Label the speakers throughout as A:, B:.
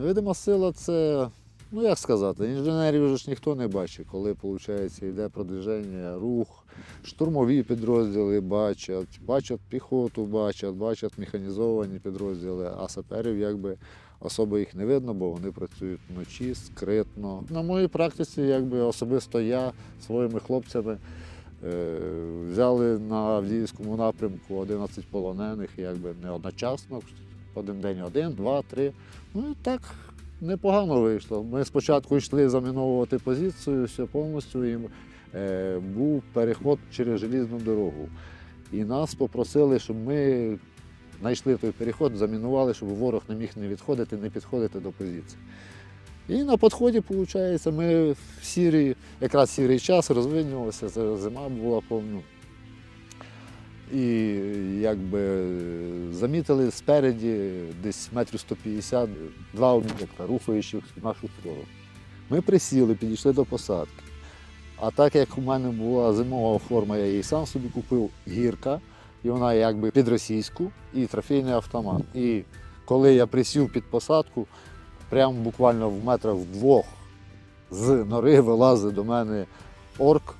A: Невидима сила це, ну як сказати, інженерів вже ж ніхто не бачить, коли виходить, йде продвиження, рух, штурмові підрозділи бачать, бачать піхоту, бачать, бачать механізовані підрозділи, а саперів якби особо їх не видно, бо вони працюють вночі, скритно. На моїй практиці, якби особисто я своїми хлопцями. е, Взяли на Авдіївському напрямку 11 полонених, якби не одночасно, один день один, два, три. Ну і так непогано вийшло. Ми спочатку йшли заміновувати позицію, все повністю і е, був переход через желізну дорогу. І нас попросили, щоб ми знайшли той переход, замінували, щоб ворог не міг не відходити, не підходити до позиції. І на підході, виходить, ми в сірий, якраз сірий час розвинювалися, зима була повну. І якби замітили спереді десь метрів 150 два об'єкта, рухаючих в нашу сторону. Ми присіли, підійшли до посадки. А так як у мене була зимова форма, я її сам собі купив гірка, і вона якби під російську, і трофейний автомат. І коли я присів під посадку, прямо буквально в метрах в двох з нори вилазить до мене орк.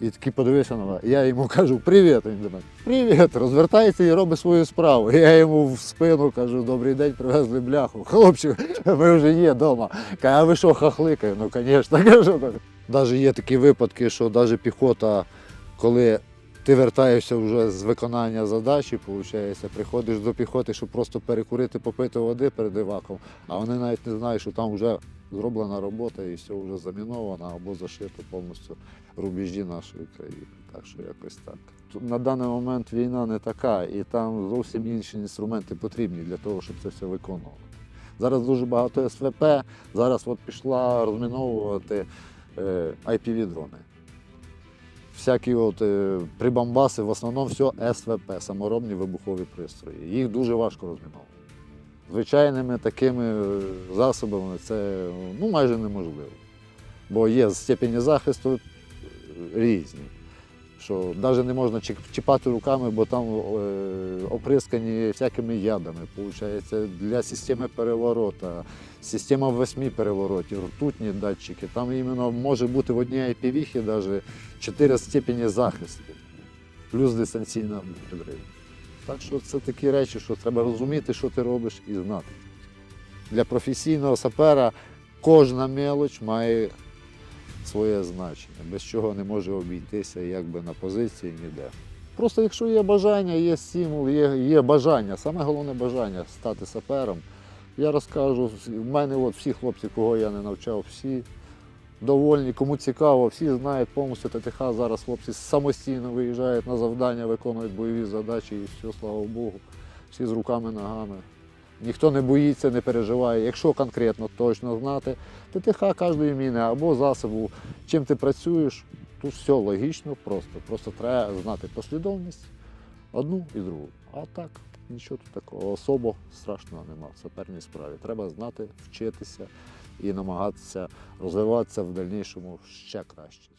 A: І такий подивився на мене. Я йому кажу, привіт. Він до мене, привіт, розвертається і робить свою справу. Я йому в спину кажу, добрий день, привезли бляху. Хлопчик, ми вже є вдома. Каже, а ви що, хахликає? Ну, звісно, кажу. Навіть є такі випадки, що навіть піхота, коли ти вертаєшся вже з виконання задачі, виходить, приходиш до піхоти, щоб просто перекурити, попити води перед іваком, а вони навіть не знають, що там вже зроблена робота і все вже заміновано або зашито повністю рубежі нашої країни. Так що якось так. На даний момент війна не така, і там зовсім інші інструменти потрібні для того, щоб це все виконувати. Зараз дуже багато СВП, зараз от пішла розміновувати е, IPV-дрони. Всякі от, е, прибамбаси, в основному все СВП, саморобні вибухові пристрої. Їх дуже важко розмінувати. Звичайними такими е, засобами це ну, майже неможливо. Бо є степені захисту е, різні. Що навіть не можна чіпати руками, бо там е, оприскані всякими ядами. Получається, для системи переворота, система восьми переворотів, ртутні датчики. Там іменно може бути в одній IPV навіть чотири степені захисту, плюс дистанційна підрив. Так що це такі речі, що треба розуміти, що ти робиш, і знати. Для професійного сапера кожна мелоч має своє значення, без чого не може обійтися якби на позиції ніде. Просто якщо є бажання, є стимул, є, є бажання, саме головне бажання стати сапером. Я розкажу, в мене от всі хлопці, кого я не навчав, всі довольні, кому цікаво, всі знають повністю ТТХ. Зараз хлопці самостійно виїжджають на завдання, виконують бойові задачі і все, слава Богу. Всі з руками, ногами. Ніхто не боїться, не переживає. Якщо конкретно точно знати, ТТХ кожної міни або засобу, чим ти працюєш, тут все логічно, просто. Просто треба знати послідовність одну і другу. А так, нічого тут такого особо страшного нема в саперній справі. Треба знати, вчитися і намагатися розвиватися в дальнішому ще краще.